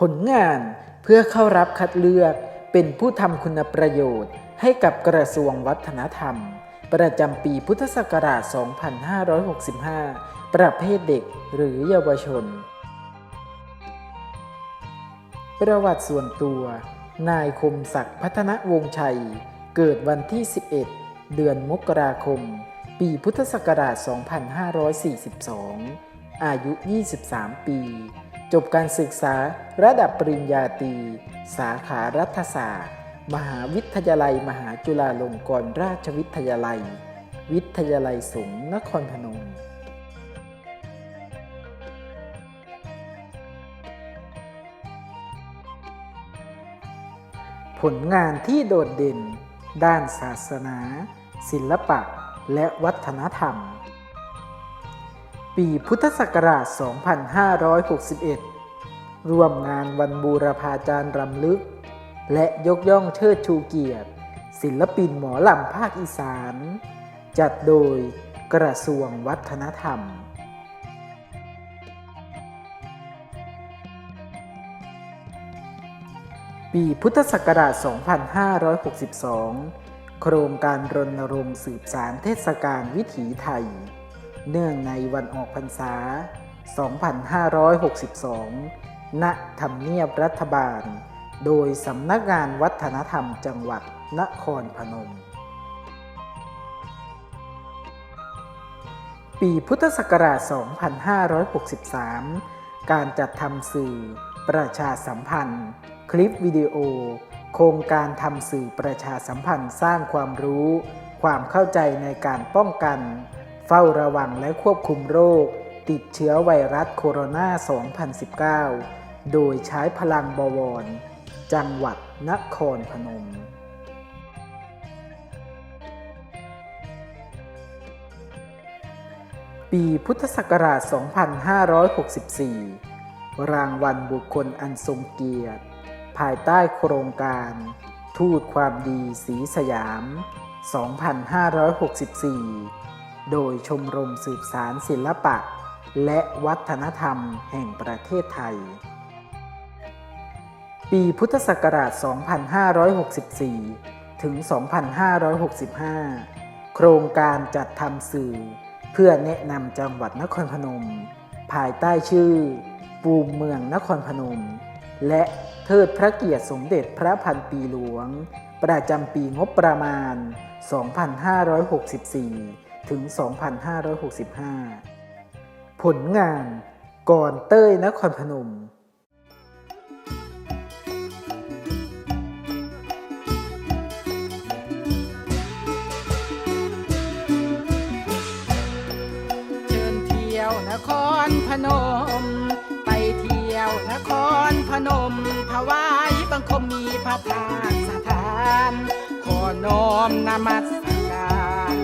ผลงานเพื่อเข้ารับคัดเลือกเป็นผู้ทำคุณประโยชน์ ให้กับกระทรวงวัฒนธรรม ประจำปีพุทธศักราช 2565 ประเภทเด็กหรือเยาวชน ประวัติส่วนตัว นายคมศักดิ์พัฒนวงศ์ชัย เกิดวันที่ 11 เดือนมกราคม ปีพุทธศักราช 2542 อายุ 23 ปี จบการศึกษาระดับปริญญาตรีสาขารัฐศาสตร์ มหาวิทยาลัย มหาจุฬาลงกรณราชวิทยาลัย วิทยาลัยสงฆ์นครพนม ผลงานที่โดดเด่น ด้านศาสนา ศิลปะ และวัฒนธรรม ปีพุทธศักราช 2561 ร่วมงานวันบูรพาจารย์รำลึก และยกย่องเชิดชูเกียรติ ศิลปินหมอลำภาคอีสาน จัดโดยกระทรวงวัฒนธรรมปีพุทธศักราช 2562 โครงการรณรงค์สืบสารเทศกาลวิถีไทย เนื่องในวันออกพรรษา 2562ณทำเนียบรัฐบาล โดยสำนักงานวัฒนธรรมจังหวัดนครพนม ปีพุทธศักราช 2563 การจัดทำสื่อ ประชาสัมพันธ์ คลิปวิดีโอ โครงการทำสื่อประชาสัมพันธ์สร้างความรู้ ความเข้าใจในการป้องกัน เฝ้าระวังและควบคุมโรค ติดเชื้อไวรัสโคโรนา 2019 โดยใช้พลังบวร จังหวัดนครพนมปีพุทธศักราช 2564 รางวัลบุคคลอันทรงเกียรติ ภายใต้โครงการ ทูตความดีสีสยาม 2564 โดยชมรมสืบสารศิลปะ และวัฒนธรรมแห่งประเทศไทย ปีพุทธศักราช 2564 ถึง 2565 โครงการจัดทำสื่อ เพื่อแนะนำจังหวัดนครพนม ภายใต้ชื่อ ปูมเมืองนครพนม และเทิดพระเกียรติสมเด็จพระพันปีหลวง ประจำปีงบประมาณ 2564 ถึง 2565 ผลงานก่อนเต้ยนครพนมเชิญเที่ยวนครพนม ไปเที่ยวนครพนมถวายบังคมมีพระธาตุสถาน ขอน้อมนมัสการ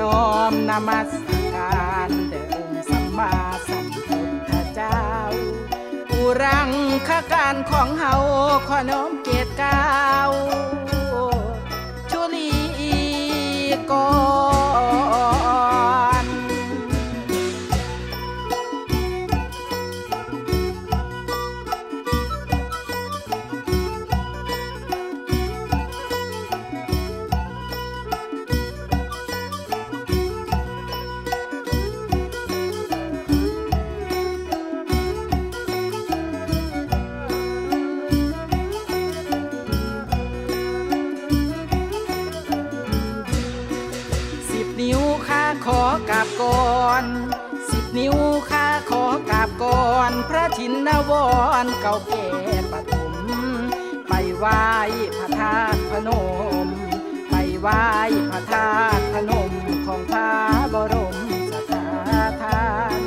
น้อมนมัสการแด่องสัมมาสัมพุทธเจ้าอุรังคการของเฮาขอน้อมเกี กราบก่อนสิบนิ้วข้าขอกราบก่อน พระชินนวรเก่าแก่ปฐมไปไหว้พระธาตุพนม ไปไหว้พระธาตุพนมของพระบรมสถาทาน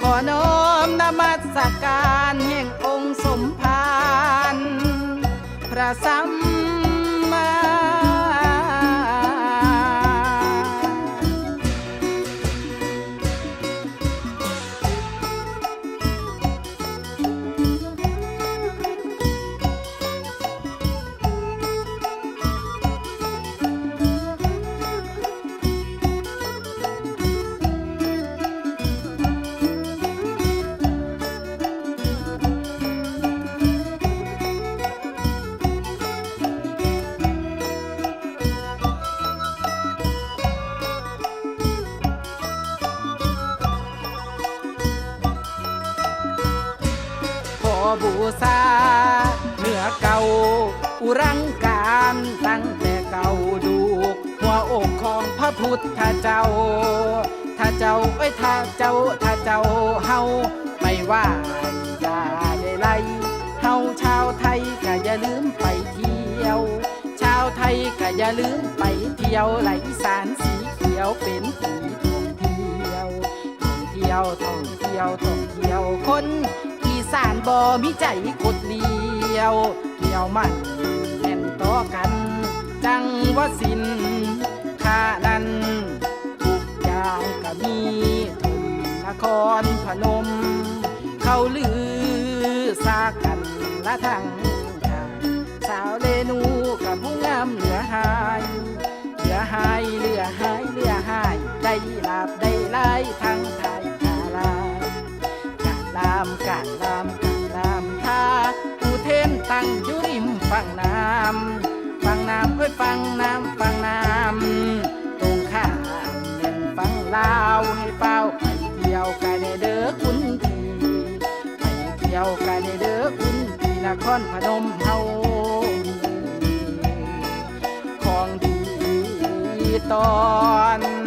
ขอน้อมนมัสการแห่งองค์สมภารพระสัม บูซาเหนือเก่า อุรังการตั้งแต่เก่าดูหัวอกของพระพุทธเจ้า ถ้าเจ้าเอ้ยถ้าเจ้าถ้าเจ้าเฮาไม่ว่าอย่าได้ไล่เฮาชาวไทยก็อย่าลืมไปเที่ยว ชาวไทยก็อย่าลืมไปเที่ยวไหลสานสีเขียวเป็นสีท่องเที่ยวท่องเที่ยวท่องเที่ยวท่องเที่ยวคน สานบ่มีใจกดเลี้ยวเกี่ยวมันแน่นต่อกัน จังว่าสินค่านั้นทุกอย่างก็มีทุนนครพนม เขาลือซากันละทั้งทางสาวเลนูกับผู้งามเหลือหายเหลือหายเหลือหายเหลือหายได้ลาบได้หลายทั้งไทย ริมฝั่งน้ำฝั่งน้ำเอ้ยฝั่งน้ำฝั่งน้ำตรงข้ามเป็นฝั่งลาวให้เฝ้าไปเที่ยวกันเด้อคุณพี่ไปเที่ยวกันเด้อคุณพี่นครพนมเฮาของดีตอน